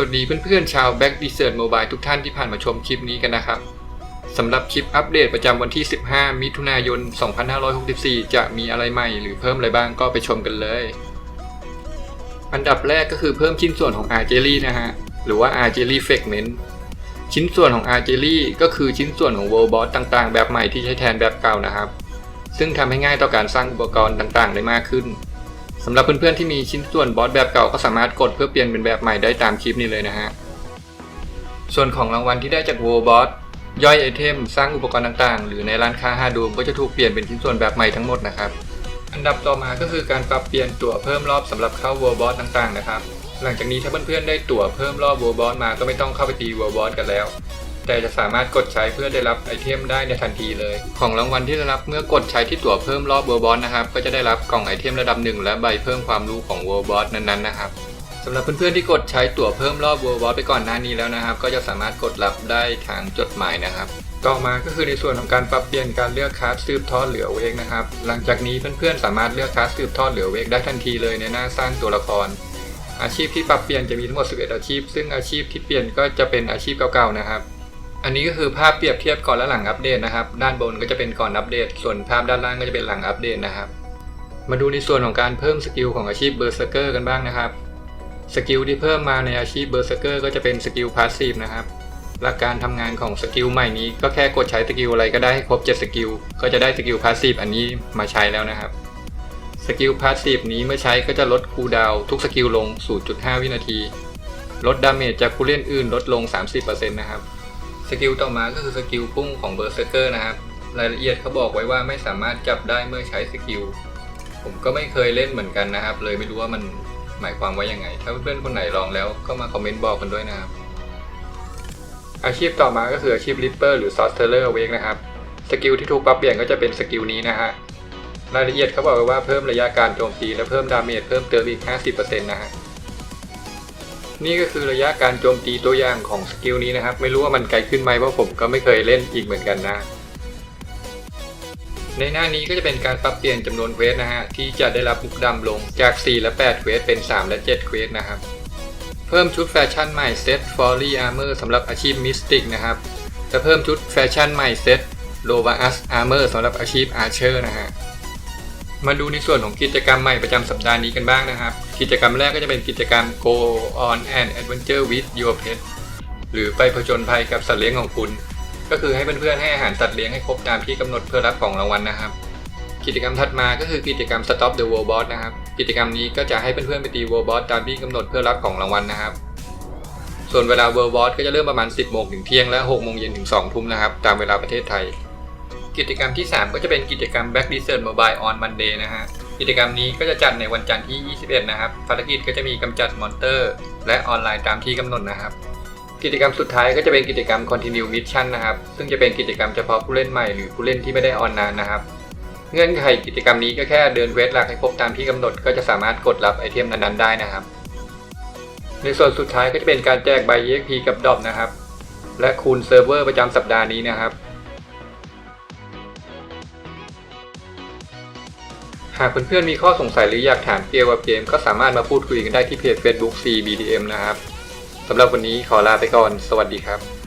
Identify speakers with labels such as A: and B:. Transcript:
A: วัสดีเพื่อนๆชาว Back Desert Mobile ทุกท่านที่ผ่านมาชมคลิปนี้กันนะครับสำหรับคลิปอัปเดตประจำวันที่ 15 มิถุนายน 2564 จะมีอะไรใหม่หรือเพิ่มอะไรบ้างก็ไปชมกันเลย อันดับแรกก็คือเพิ่มชิ้นส่วนของ r j e l l y นะฮะ หรือว่า r j e l l y Fragment ชิ้นส่วนของ r j e l l y ก็คือชิ้นส่วนของ World Boss ต่างๆ แบบใหม่ที่ใช้แทนแบบเก่านะครับ ซึ่งทำให้ง่ายต่อการสร้างอุปกรณ์ต่างๆ ได้มากขึ้น สำหรับเพื่อนๆที่มีชิ้นส่วนบอสแบบเก่าก็สามารถกดเพื่อเปลี่ยนเป็นแบบใหม่ได้ตามคลิปนี้เลยนะฮะ ส่วนของรางวัลที่ได้จาก World Boss ย่อยไอเทม สร้างอุปกรณ์ต่างๆ หรือในร้านค้าฮาดูมก็จะถูกเปลี่ยนเป็นชิ้นส่วนแบบใหม่ทั้งหมดนะครับ อันดับต่อมาก็คือการปรับเปลี่ยนตั๋วเพิ่มรอบสำหรับเข้า World Boss ต่างๆนะครับ หลังจากนี้ถ้าเพื่อนๆได้ตั๋วเพิ่มรอบ World Boss มาก็ไม่ต้องเข้าไปตี World Boss กันแล้ว แต่จะสามารถกดใช้เพื่อได้รับไอเทมได้ในทันทีเลย ของรางวัลที่ได้รับเมื่อกดใช้ที่ตั๋วเพิ่มรอบ World Boss นะครับ ก็จะได้รับกล่องไอเทมระดับหนึ่งและใบเพิ่มความรู้ของ World Boss นั้นๆนะครับสำหรับเพื่อนๆที่กดใช้ตั๋วเพิ่มรอบ World Boss ไปก่อนหน้านี้แล้วนะครับ ก็จะสามารถกดรับได้ทางจดหมายนะครับต่อมาก็คือในส่วนของการปรับเปลี่ยนการเลือกคลาสสืบทอดเหลือเวกนะครับ หลังจากนี้เพื่อนๆสามารถเลือกคลาสสืบทอดเหลือเวกได้ทันทีเลยในหน้าสร้างตัวละคร อาชีพที่ปรับเปลี่ยนจะมีทั้งหมด 11 อาชีพ ซึ่งอาชีพที่เปลี่ยนก็จะเป็นอาชีพเก่าๆนะครับ อันนี้ก็คือภาพเปรียบเทียบก่อนและหลังอัปเดตนะครับ ด้านบนก็จะเป็นก่อนอัปเดต ส่วนภาพด้านล่างก็จะเป็นหลังอัปเดตนะครับ มาดูในส่วนของการเพิ่มสกิลของอาชีพเบอร์เซอร์เกอร์กันบ้างนะครับ สกิลที่เพิ่มมาในอาชีพเบอร์เซอร์เกอร์ก็จะเป็นสกิลพาสซีฟนะครับ หลักการทำงานของสกิลใหม่นี้ก็แค่กดใช้สกิลอะไรก็ได้ให้ครบ 7 สกิล ก็จะได้สกิลพาสซีฟอันนี้มาใช้แล้วนะครับ สกิลพาสซีฟนี้เมื่อใช้ก็จะลดคูลดาวน์ทุกสกิลลง 0.5 วินาที ลดดาเมจจากผู้เล่นอื่นลดลง 30%นะครับ สกิลต่อมาก็คือสกิลพุ่งของเบอร์เซอร์เกอร์นะครับ รายละเอียดเขาบอกไว้ว่าไม่สามารถจับได้เมื่อใช้สกิล ผมก็ไม่เคยเล่นเหมือนกันนะครับ เลยไม่รู้ว่ามันหมายความว่ายังไง ถ้าเพื่อนๆคนไหนลองแล้วก็มาคอมเมนต์บอกกันด้วยนะครับ อาชีพต่อมาก็คืออาชีพริปเปอร์หรือซอสเทเลอร์เวกนะครับ สกิลที่ถูกปรับเปลี่ยนก็จะเป็นสกิลนี้นะฮะ รายละเอียดเขาบอกไว้ว่าเพิ่มระยะการโจมตีและเพิ่มดาเมจเพิ่มเติมอีก 50%นะฮะ นี่ก็คือระยะการโจมตีตัวอย่างของสกิลนี้นะครับ ไม่รู้ว่ามันไกลขึ้นไหมเพราะผมก็ไม่เคยเล่นอีกเหมือนกันนะ ในหน้านี้ก็จะเป็นการปรับเปลี่ยนจำนวนเควสนะฮะที่จะได้รับมุกดำลงจาก 4 และ8เควสเป็น 3 และ7เควสนะครับ เพิ่มชุดแฟชั่นใหม่เซตฟอร์รี่อาร์เมอร์สำหรับอาชีพมิสติกนะครับจะเพิ่มชุดแฟชั่นใหม่เซตโลวาอัสอาร์เมอร์สำหรับอาชีพอาร์เชอร์นะฮะ มาดูในส่วนของกิจกรรมใหม่ประจำสัปดาห์นี้กันบ้างนะครับ กิจกรรมแรกก็จะเป็นกิจกรรม Go on an adventure with your pet หรือไปผจญภัยกับสัตว์เลี้ยงของคุณ ก็คือให้เพื่อนๆให้อาหารสัตว์เลี้ยงให้ครบตามที่กำหนดเพื่อรับของรางวัลนะครับ กิจกรรมถัดมาก็คือกิจกรรม Stop the World Boss นะครับ กิจกรรมนี้ก็จะให้เพื่อนๆไปตี World Boss ตามที่กำหนดเพื่อรับของรางวัลนะครับ ส่วนเวลา World Boss ก็จะเริ่มประมาณ 10โมงถึงเที่ยงและ6โมงเย็นถึง2ทุ่มนะครับตามเวลาประเทศไทย กิจกรรมที่ 3 ก็จะเป็นกิจกรรม Back Desert Mobile on Monday นะฮะ กิจกรรมนี้ก็จะจัดในวันจันทร์ที่ 21 นะครับ ภารกิจก็จะมีกำจัดมอนเตอร์ และออนไลน์ตามที่กำหนดนะครับ กิจกรรมสุดท้ายก็จะเป็นกิจกรรม Continue Mission นะครับ ซึ่งจะเป็นกิจกรรมเฉพาะผู้เล่นใหม่หรือผู้เล่นที่ไม่ได้ออนนานนะครับ เงื่อนไขกิจกรรมนี้ก็แค่เดินเวทหลักให้ครบตามที่กำหนด ก็จะสามารถกดรับไอเทมนั้นๆได้นะครับ ในส่วนสุดท้ายก็จะเป็นการแจกใบ EXP กับดอปนะครับ และคูณเซิร์ฟเวอร์ประจำสัปดาห์นี้นะครับ หากเพื่อนๆมีข้อสงสัยหรืออยากถามเกี่ยวกับเกม ก็สามารถมาพูดคุยกันได้ที่เพจ Facebook CBDM นะครับสำหรับวันนี้ขอลาไปก่อน สวัสดีครับ